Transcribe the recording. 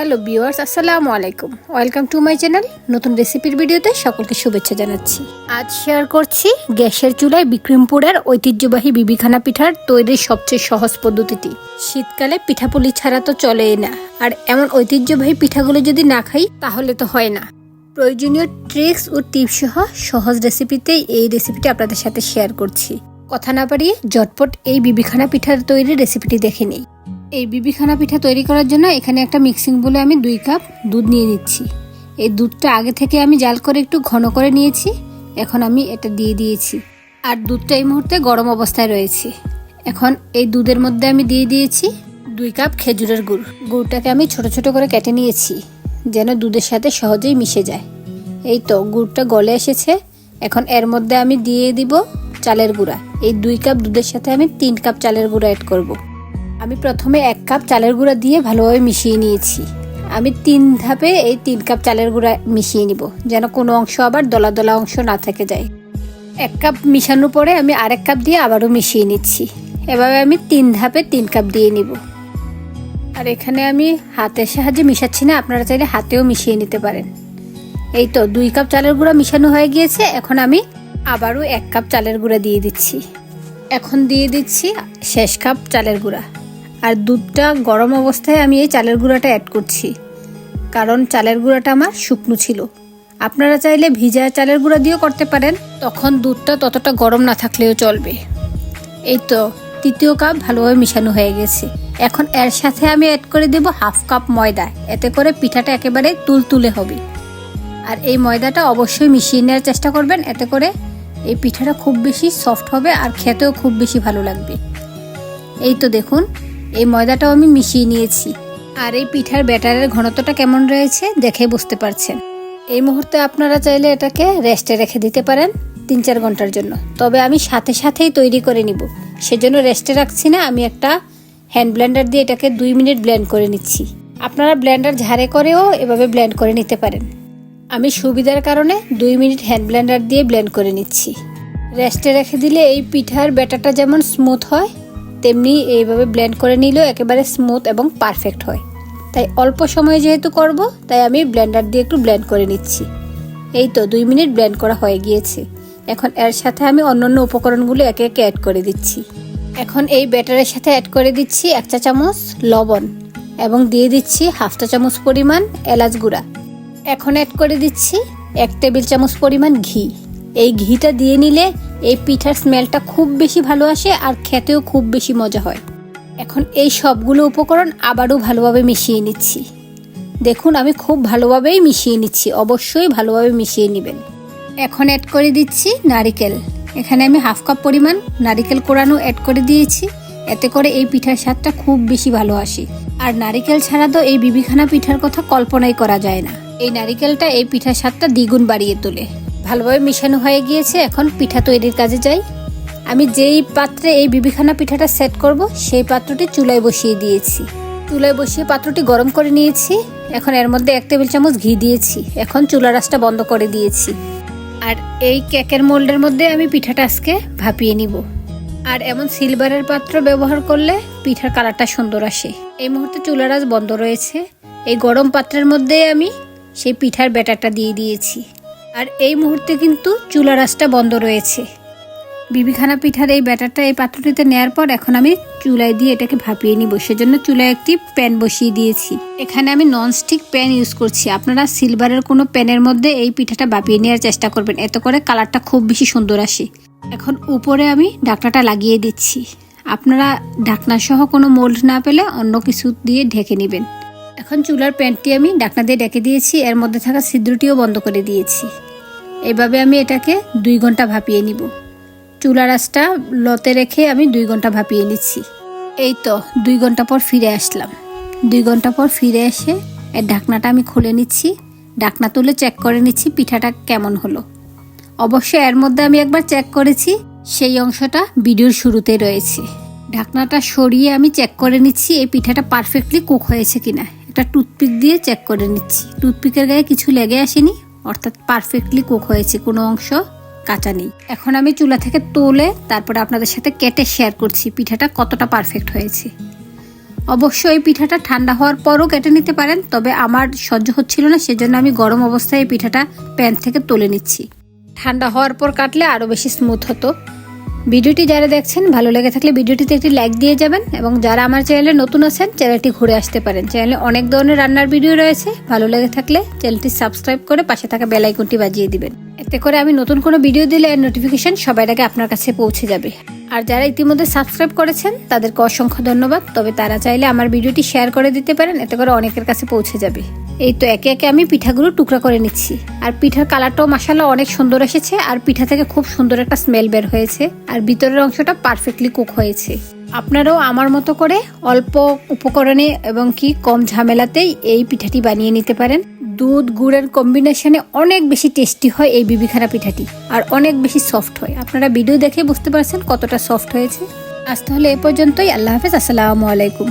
Hello viewers, আসসালামু আলাইকুম। Welcome to my channel. নতুন রেসিপির ভিডিওতে সকলকে শুভেচ্ছা জানাচ্ছি। আজ শেয়ার করছি গ্যাসের চুলায় বিক্রমপুরের ঐতিহ্যবাহী বিবিখানা পিঠার তৈরির সবচেয়ে সহজ পদ্ধতিটি। শীতকালে পিঠাপুলি ছাড়া তো চলেই না। আর এমন ঐতিহ্যবাহী পিঠাগুলো যদি না খাই, তাহলে তো হয় না। প্রয়োজনীয় ট্রিক্স ও টিপস সহ সহজ রেসিপিতেই এই রেসিপিটি আপনাদের সাথে শেয়ার করছি। কথা না পারিয়ে ঝটপট এই বিবিখানা পিঠার তৈরির রেসিপিটি দেখে নিই। এই বিবিখানা পিঠা তৈরি করার জন্য এখানে একটা মিক্সিং বলে আমি দুই কাপ দুধ নিয়ে নিচ্ছি। এই দুধটা আগে থেকে আমি জাল করে একটু ঘন করে নিয়েছি। এখন আমি এটা দিয়ে দিয়েছি। আর দুধটা এই মুহূর্তে গরম অবস্থায় রয়েছে। এখন এই দুধের মধ্যে আমি দিয়ে দিয়েছি দুই কাপ খেজুরের গুড়। গুড়টাকে আমি ছোট ছোট করে কেটে নিয়েছি, যেন দুধের সাথে সহজেই মিশে যায়। এই তো গুড়টা গলে এসেছে। এখন এর মধ্যে আমি দিয়ে দিব চালের গুঁড়া। এই দুই কাপ দুধের সাথে আমি তিন কাপ চালের গুঁড়া অ্যাড করব। আমি প্রথমে এক কাপ চালের গুঁড়া দিয়ে ভালোভাবে মিশিয়ে নিয়েছি। আমি তিন ধাপে এই তিন কাপ চালের গুঁড়া মিশিয়ে নিব, যেন কোনো অংশ আবার দলা দলা অংশ না থেকে যায়। এক কাপ মিশানোর পরে আমি আরেক কাপ দিয়ে আবারও মিশিয়ে নিচ্ছি। এভাবে আমি তিন ধাপে তিন কাপ দিয়ে নিব। আর এখানে আমি হাতের সাহায্যে মিশাচ্ছি না, আপনারা চাইলে হাতেও মিশিয়ে নিতে পারেন। এই তো দুই কাপ চালের গুঁড়া মিশানো হয়ে গিয়েছে, এখন আমি আবারও এক কাপ চালের গুঁড়া দিয়ে দিচ্ছি। এখন দিয়ে দিচ্ছি শেষ কাপ চালের গুঁড়া। আর দুধটা গরম অবস্থায় আমি এই চালের গুঁড়াটা অ্যাড করছি। কারণ চালের গুঁড়াটা আমার শুকনো ছিল। আপনারা চাইলে ভিজা চালের গুঁড়া দিয়েও করতে পারেন। তখন দুধটা ততটা গরম না থাকলেও চলবে। এই তো তৃতীয় কাপ ভালোভাবে মিশানো হয়ে গেছে। এখন এর সাথে আমি অ্যাড করে দেব হাফ কাপ ময়দা। এতে করে পিঠাটা একেবারে তুলতুলে হবে। আর এই ময়দাটা অবশ্যই মিশিয়ে নেওয়ার চেষ্টা করবেন। এতে করে এই পিঠাটা খুব বেশি সফট হবে আর খেতেও খুব বেশি ভালো লাগবে। এই তো দেখুন এই ময়দাটাও আমি মিশিয়ে নিয়েছি। আর এই পিঠার ব্যাটারের ঘনত্বটা কেমন রয়েছে দেখে বুঝতে পারছেন। এই মুহূর্তে আপনারা চাইলে এটাকে রেস্টে রেখে দিতে পারেন তিন চার ঘণ্টার জন্য। তবে আমি সাথে সাথেই তৈরি করে নিব। সেজন্য রেস্টে রাখছি না, আমি একটা হ্যান্ড ব্লেন্ডার দিয়ে এটাকে দুই মিনিট ব্লেন্ড করে নিচ্ছি। আপনারা ব্লেন্ডার ঝাড়ে করেও এভাবে ব্লেন্ড করে নিতে পারেন। আমি সুবিধার কারণে দুই মিনিট হ্যান্ড ব্লেন্ডার দিয়ে ব্লেন্ড করে নিচ্ছি। রেস্টে রেখে দিলে এই পিঠার ব্যাটারটা যেমন স্মুথ হয় তেমনি এইভাবে ব্লেন্ড করে নিলেও একেবারে স্মুথ এবং পারফেক্ট হয়। তাই অল্প সময় যেহেতু করব, তাই আমি ব্লেন্ডার দিয়ে একটু ব্লেন্ড করে নিচ্ছি। এই তো দুই মিনিট ব্লেন্ড করা হয়ে গিয়েছে। এখন এর সাথে আমি অন্যান্য উপকরণগুলো একে একে অ্যাড করে দিচ্ছি। এখন এই ব্যাটারের সাথে অ্যাড করে দিচ্ছি এক চা চামচ লবণ এবং দিয়ে দিচ্ছি হাফ চা চামচ পরিমাণ এলাচ গুঁড়া। এখন অ্যাড করে দিচ্ছি এক টেবিল চামচ পরিমাণ ঘি। এই ঘিটা দিয়ে নিলে এই পিঠার স্মেলটা খুব বেশি ভালো আসে আর খেতেও খুব বেশি মজা হয়। এখন এই সবগুলো উপকরণ আবারও ভালোভাবে মিশিয়ে নিচ্ছি। দেখুন, আমি খুব ভালোভাবেই মিশিয়ে নিচ্ছি। অবশ্যই ভালোভাবে মিশিয়ে নেবেন। এখন অ্যাড করে দিচ্ছি নারিকেল। এখানে আমি হাফ কাপ পরিমাণ নারিকেল কোরানো অ্যাড করে দিয়েছি। এতে করে এই পিঠার স্বাদটা খুব বেশি ভালো আসে। আর নারিকেল ছাড়া তো এই বিবিখানা পিঠার কথা কল্পনাই করা যায় না। এই নারিকেলটা এই পিঠার স্বাদটা দ্বিগুণ বাড়িয়ে তোলে। ভালোভাবে মিশানো হয়ে গিয়েছে, এখন পিঠা তৈরির কাজে যাই। আমি যেই পাত্রে এই বিবিখানা পিঠাটা সেট করব, সেই পাত্রটি চুলায় বসিয়ে দিয়েছি। চুলায় বসিয়ে পাত্রটি গরম করে নিয়েছি, এখন এর মধ্যে এক টেবিল চামচ ঘি দিয়েছি, এখন চুলা রাসটা বন্ধ করে দিয়েছি। আর এই কেকের মোল্ডের মধ্যে আমি পিঠাটা আজকে ভাপিয়ে নিব। আর এমন সিলভারের পাত্র ব্যবহার করলে পিঠার কালারটা সুন্দর আসে। এই মুহূর্তে চুলার বন্ধ রয়েছে। এই গরম পাত্রের মধ্যে আমি সেই পিঠার ব্যাটারটা দিয়ে দিয়েছি। আর এই মুহূর্তে কিন্তু চুলা রাসটা বন্ধ রয়েছে। বিবিখানা পিঠার এই ব্যাটারটা এই পাত্রটিতে নেওয়ার পর এখন আমি চুলায় দিয়ে এটাকে ভাপিয়ে নিব। সেজন্য চুলায় একটি প্যান বসিয়ে দিয়েছি। এখানে আমি ননস্টিক প্যান ইউজ করছি। আপনারা সিলভারের কোনো প্যানের মধ্যে এই পিঠাটা ভাপিয়ে নেওয়ার চেষ্টা করবেন। এত করে কালারটা খুব বেশি সুন্দর আসে। এখন উপরে আমি ঢাকনাটা লাগিয়ে দিচ্ছি। আপনারা ঢাকনা সহ কোনো মোল্ড না পেলে অন্য কিছু দিয়ে ঢেকে নেবেন। এখন চুলার প্যানটি আমি ডাকনা দিয়ে ডেকে দিয়েছি, এর মধ্যে থাকা ছিদ্রটিও বন্ধ করে দিয়েছি। এভাবে আমি এটাকে দুই ঘণ্টা ভাপিয়ে নিব। চুলা রাসটা লতে রেখে আমি দুই ঘণ্টা ভাপিয়ে নিচ্ছি। এই তো, দুই ঘণ্টা পর ফিরে আসলাম। দুই ঘণ্টা পর ফিরে এসে এর ঢাকনাটা আমি খুলে নিচ্ছি। ঢাকনা তুলে চেক করে নিচ্ছি পিঠাটা কেমন হলো। অবশ্যই এর মধ্যে আমি একবার চেক করেছি, সেই অংশটা ভিডিওর শুরুতে রয়েছে। ঢাকনাটা সরিয়ে আমি চেক করে নিচ্ছি, এই পিঠাটা পারফেক্টলি কুক হয়েছে কিনা। একটা টুথপিক দিয়ে চেক করে নিচ্ছি। টুথপিকের গায়ে কিছু লেগে আসেনি, অর্থাৎ পারফেক্টলি কুক হয়েছে, কোনো অংশ কাঁচা নেই। এখন আমি চুলা থেকে তোলে, তারপরে আপনাদের সাথে কেটে শেয়ার করছি, পিঠাটা কতটা পারফেক্ট হয়েছে। অবশ্যই এই পিঠাটা ঠান্ডা হওয়ার পরও কেটে নিতে পারেন, তবে আমার সহ্য হচ্ছিল না, সেজন্য আমি গরম অবস্থায় এই পিঠাটা প্যান থেকে তুলে নিচ্ছি। ঠান্ডা হওয়ার পর কাটলে আরও বেশি স্মুথ হতো। ভিডিওটি যারা দেখছেন, ভালো লেগে থাকলে ভিডিওটিতে একটি লাইক দিয়ে যাবেন এবং যারা আমার চ্যানেলে নতুন আছেন, চ্যানেলটি ঘুরে আসতে পারেন। চ্যানেলে অনেক ধরনের রান্নার ভিডিও রয়েছে। ভালো লেগে থাকলে চ্যানেলটি সাবস্ক্রাইব করে পাশে থাকা বেল আইকনটি বাজিয়ে দিবেন। এতে করে আমি নতুন কোনো ভিডিও দিলে নোটিফিকেশন সবার আগে আপনার কাছে পৌঁছে যাবে। আর যারা ইতিমধ্যে সাবস্ক্রাইব করেছেন, তাদেরকে অসংখ্য ধন্যবাদ। তবে তারা চাইলে আমার ভিডিওটি শেয়ার করে দিতে পারেন, এতে করে অনেকের কাছে পৌঁছে যাবে। এই তো একে একে আমি পিঠাগুলো টুকরা করে নিচ্ছি। আর পিঠার কালারটাও মাসাল্লাহ অনেক সুন্দর এসেছে আর পিঠা থেকে খুব সুন্দর একটা স্মেল বের হয়েছে আর ভিতরের অংশটা পারফেক্টলি কুক হয়েছে। আপনারাও আমার মতো করে অল্প উপকরণে এবং কি কম ঝামেলাতেই এই পিঠাটি বানিয়ে নিতে পারেন। দুধ গুড়ের কম্বিনেশনে অনেক বেশি টেস্টি হয় এই বিবিখানা পিঠাটি আর অনেক বেশি সফট হয়। আপনারা ভিডিও দেখে বুঝতে পারছেন কতটা সফট হয়েছে। আজ তাহলে এ পর্যন্তই। আল্লাহ হাফেজ। আসসালামু আলাইকুম।